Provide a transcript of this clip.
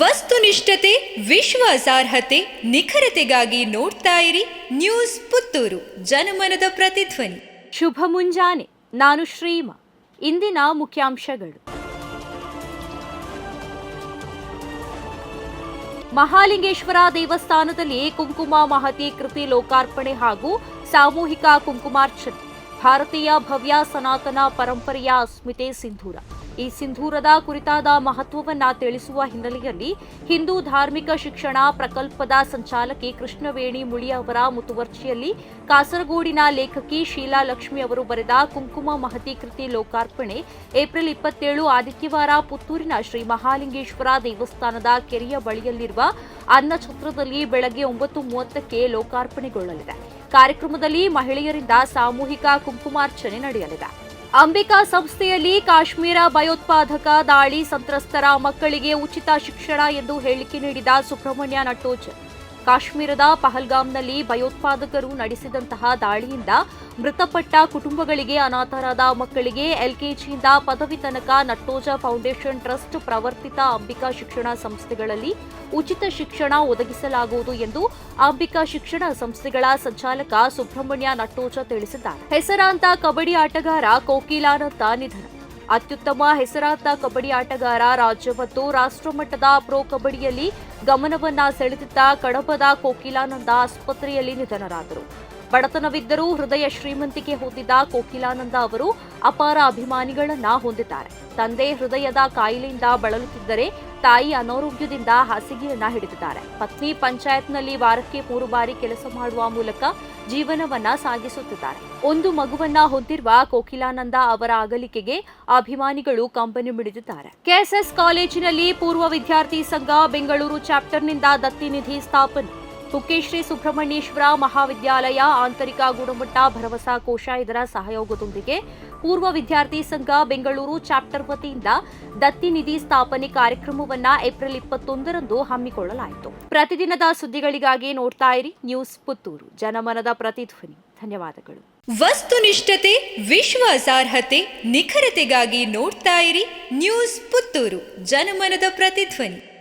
ವಸ್ತುನಿಷ್ಠತೆ, ವಿಶ್ವಾಸಾರ್ಹತೆ, ನಿಖರತೆಗಾಗಿ ನೋಡ್ತಾ ಇರಿ ನ್ಯೂಸ್ ಪುತ್ತೂರು, ಜನಮನದ ಪ್ರತಿಧ್ವನಿ. ಶುಭ ಮುಂಜಾನೆ, ನಾನು ಶ್ರೀಮ. ಇಂದಿನ ಮುಖ್ಯಾಂಶಗಳು. ಮಹಾಲಿಂಗೇಶ್ವರ ದೇವಸ್ಥಾನದಲ್ಲಿ ಕುಂಕುಮ ಮಹತಿ ಕೃತಿ ಲೋಕಾರ್ಪಣೆ ಹಾಗೂ ಸಾಮೂಹಿಕ ಕುಂಕುಮಾರ್ಚನೆ. ಭಾರತೀಯ ಭವ್ಯ ಸನಾತನ ಪರಂಪರೆಯ ಅಸ್ಮಿತೆ ಸಿಂಧೂರ. ಈ ಸಿಂಧೂರದ ಕುರಿತಾದ ಮಹತ್ವವನ್ನ ತಿಳಿಸುವ ಹಿನ್ನೆಲೆಯಲ್ಲಿ ಹಿಂದೂ ಧಾರ್ಮಿಕ ಶಿಕ್ಷಣ ಪ್ರಕಲ್ಪದ ಸಂಚಾಲಕಿ ಕೃಷ್ಣವೇಣಿ ಮುಳಿ ಅವರ ಮುತುವರ್ಜಿಯಲ್ಲಿ ಕಾಸರಗೋಡಿನ ಲೇಖಕಿ ಶೀಲಾ ಲಕ್ಷ್ಮಿ ಅವರು ಬರೆದ ಕುಂಕುಮ ಮಹತಿ ಕೃತಿ ಲೋಕಾರ್ಪಣೆ ಏಪ್ರಿಲ್ ಇಪ್ಪತ್ತೇಳು ಆದಿತ್ಯವಾರ ಪುತ್ತೂರಿನ ಶ್ರೀ ಮಹಾಲಿಂಗೇಶ್ವರ ದೇವಸ್ಥಾನದ ಕೆರೆಯ ಬಳಿಯಲ್ಲಿರುವ ಅನ್ನಛತ್ರದಲ್ಲಿ ಬೆಳಗ್ಗೆ ಒಂಬತ್ತು ಮೂವತ್ತಕ್ಕೆ ಲೋಕಾರ್ಪಣೆಗೊಳ್ಳಲಿದೆ. ಕಾರ್ಯಕ್ರಮದಲ್ಲಿ ಮಹಿಳೆಯರಿಂದ ಸಾಮೂಹಿಕ ಕುಂಕುಮಾರ್ಚನೆ ನಡೆಯಲಿದೆ. ಅಂಬಿಕಾ ಸಂಸ್ಥೆಯಲ್ಲಿ ಕಾಶ್ಮೀರ ಭಯೋತ್ಪಾದಕ ದಾಳಿ ಸಂತ್ರಸ್ತರ ಮಕ್ಕಳಿಗೆ ಉಚಿತ ಶಿಕ್ಷಣ ಎಂದು ಹೇಳಿಕೆ ನೀಡಿದ ಸುಬ್ರಹ್ಮಣ್ಯ ನಟ್ಟೋಜ್ ಕಾಶ್ಮೀರದ ಪಹಲ್ಗಾಮ್ನಲ್ಲಿ ಭಯೋತ್ಪಾದಕರು ನಡೆಸಿದಂತಹ ದಾಳಿಯಿಂದ ಮೃತಪಟ್ಟ ಕುಟುಂಬಗಳಿಗೆ ಅನಾಥರಾದ ಮಕ್ಕಳಿಗೆ ಎಲ್ಕೆಜಿಯಿಂದ ಪದವಿ ತನಕ ನಟ್ಟೋಜ ಫೌಂಡೇಶನ್ ಟ್ರಸ್ಟ್ ಪ್ರವರ್ತಿತ ಅಂಬಿಕಾ ಶಿಕ್ಷಣ ಸಂಸ್ಥೆಗಳಲ್ಲಿ ಉಚಿತ ಶಿಕ್ಷಣ ಒದಗಿಸಲಾಗುವುದು ಎಂದು ಅಂಬಿಕಾ ಶಿಕ್ಷಣ ಸಂಸ್ಥೆಗಳ ಸಂಚಾಲಕ ಸುಬ್ರಹ್ಮಣ್ಯ ನಟ್ಟೋಜ ತಿಳಿಸಿದ್ದಾರೆ. ಹೆಸರಾಂತ ಕಬಡ್ಡಿ ಆಟಗಾರ ಕೋಕಿಲಾನಂದ ನಿಧನ. ಅತ್ಯುತ್ತಮ ಹೆಸರಾಂತ ಕಬಡ್ಡಿ ಆಟಗಾರ ರಾಜ್ಯ ಮತ್ತು ರಾಷ್ಟ್ರಮಟ್ಟದ ಪ್ರೊ ಕಬಡ್ಡಿಯಲ್ಲಿ ಗಮನವನ್ನ ಸೆಳೆದಿದ್ದ ಕಡಪದ ಕೋಕಿಲಾನಂದ ಆಸ್ಪತ್ರೆಯಲ್ಲಿ ನಿಧನರಾದರು. ಬಡತನವಿದ್ದರೂ ಹೃದಯ ಶ್ರೀಮಂತಿಕೆ ಹೊಂದಿದ್ದ ಕೋಕಿಲಾನಂದ ಅವರು ಅಪಾರ ಅಭಿಮಾನಿಗಳನ್ನ ಹೊಂದಿದ್ದಾರೆ. ತಂದೆ ಹೃದಯದ ಕಾಯಿಲೆಯಿಂದ ಬಳಲುತ್ತಿದ್ದರೆ ತಾಯಿ ಅನಾರೋಗ್ಯದಿಂದ ಹಾಸಿಗೆಯನ್ನ ಹಿಡಿದಿದ್ದಾರೆ. ಪತ್ನಿ ಪಂಚಾಯತ್ನಲ್ಲಿ ವಾರಕ್ಕೆ ಮೂರು ಬಾರಿ ಕೆಲಸ ಮಾಡುವ ಮೂಲಕ ಜೀವನವನ್ನ ಸಾಗಿಸುತ್ತಿದ್ದಾರೆ. ಒಂದು ಮಗುವನ್ನ ಹೊಂದಿರುವ ಕೋಕಿಲಾನಂದ ಅವರ ಅಗಲಿಕೆಗೆ ಅಭಿಮಾನಿಗಳು ಕಂಬನಿ ಮಿಡಿದಿದ್ದಾರೆ. ಕೆಎಸ್ಎಸ್ ಕಾಲೇಜಿನಲ್ಲಿ ಪೂರ್ವ ವಿದ್ಯಾರ್ಥಿ ಸಂಘ ಬೆಂಗಳೂರು ಚಾಪ್ಟರ್ನಿಂದ ದತ್ತಿ ನಿಧಿ ಸ್ಥಾಪನೆ. ಕುಕ್ಕೆಶ್ರೀ ಸುಬ್ರಹ್ಮಣ್ಯೇಶ್ವರ ಮಹಾವಿದ್ಯಾಲಯ, ಆಂತರಿಕ ಗುಣಮಟ್ಟ, ಭರವಸಾ ಕೋಶ ಇದರ ಸಹಯೋಗದೊಂದಿಗೆ ಪೂರ್ವ ವಿದ್ಯಾರ್ಥಿ ಸಂಘ ಬೆಂಗಳೂರು ಚಾಪ್ಟರ್ ವತಿಯಿಂದ ದತ್ತಿ ನಿಧಿ ಸ್ಥಾಪನೆ ಕಾರ್ಯಕ್ರಮವನ್ನ ಏಪ್ರಿಲ್ ಇಪ್ಪತ್ತೊಂದರಂದು ಹಮ್ಮಿಕೊಳ್ಳಲಾಯಿತು. ಪ್ರತಿದಿನದ ಸುದ್ದಿಗಳಿಗಾಗಿ ನೋಡ್ತಾ ಇರಿ ನ್ಯೂಸ್ ಪುತ್ತೂರು. ಜನಮನದ ಪ್ರತಿಧ್ವನಿ. ಧನ್ಯವಾದಗಳು. ವಸ್ತುನಿಷ್ಠತೆ, ವಿಶ್ವಾಸಾರ್ಹತೆ, ನಿಖರತೆಗಾಗಿ ನೋಡ್ತಾ ಇರಿ ನ್ಯೂಸ್ ಪುತ್ತೂರು. ಜನಮನದ ಪ್ರತಿಧ್ವನಿ.